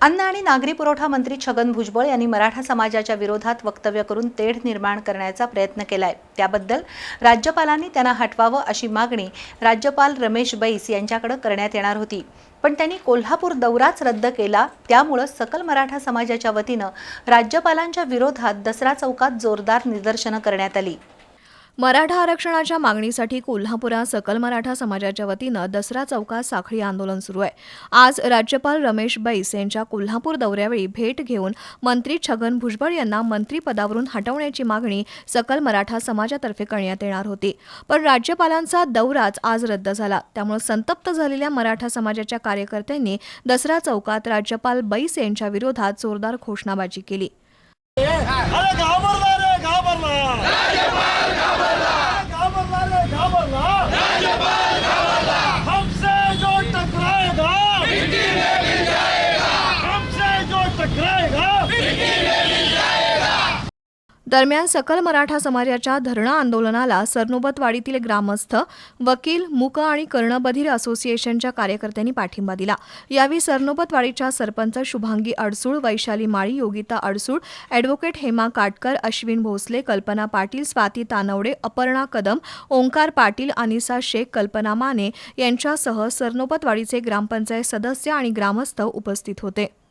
अन्न आणि नागरी पुरवठा मंत्री छगन भुजबळ यांनी मराठा समाजाच्या विरोधात वक्तव्य करून तेढ निर्माण करण्याचा प्रयत्न केलाय. त्याबद्दल राज्यपालांनी त्यांना हटवावं अशी मागणी राज्यपाल रमेश बैस यांच्याकडे करण्यात येणार होती. पण त्यांनी कोल्हापूर दौराच रद्द केला. त्यामुळं सकल मराठा समाजाच्या वतीनं राज्यपालांच्या विरोधात दसरा चौकात जोरदार निदर्शनं करण्यात आली. मराठा आरक्षणाच्या मागणीसाठी कोल्हापुरात सकल मराठा समाजाच्या वतीनं दसरा चौकात साखळी आंदोलन सुरू आहे. आज राज्यपाल रमेश बैस यांच्या कोल्हापूर दौऱ्यावेळी भेट घेऊन मंत्री छगन भुजबळ यांना मंत्रीपदावरून हटवण्याची मागणी सकल मराठा समाजातर्फे करण्यात येणार होती. पण राज्यपालांचा दौराच आज रद्द झाला. त्यामुळे संतप्त झालेल्या मराठा समाजाच्या कार्यकर्त्यांनी दसरा चौकात राज्यपाल बैस यांच्या विरोधात जोरदार घोषणाबाजी केली. दरम्यान सकल मराठा समाजाच्या धरणं आंदोलनाला सरनोबतवाडीतील ग्रामस्थ वकील मुक आणि कर्णबधीर असोसिएशनच्या कार्यकर्त्यांनी पाठिंबा दिला. यावेळी सरनोबतवाडीच्या सरपंच शुभांगी अडसूळ वैशाली माळी योगिता अडसूळ अॅडव्होकेट हेमा काटकर अश्विन भोसले कल्पना पाटील स्वाती तानवडे अपर्णा कदम ओंकार पाटील अनिसा शेख कल्पना माने यांच्यासह सरनोबतवाडीचे ग्रामपंचायत सदस्य आणि ग्रामस्थ उपस्थित होते.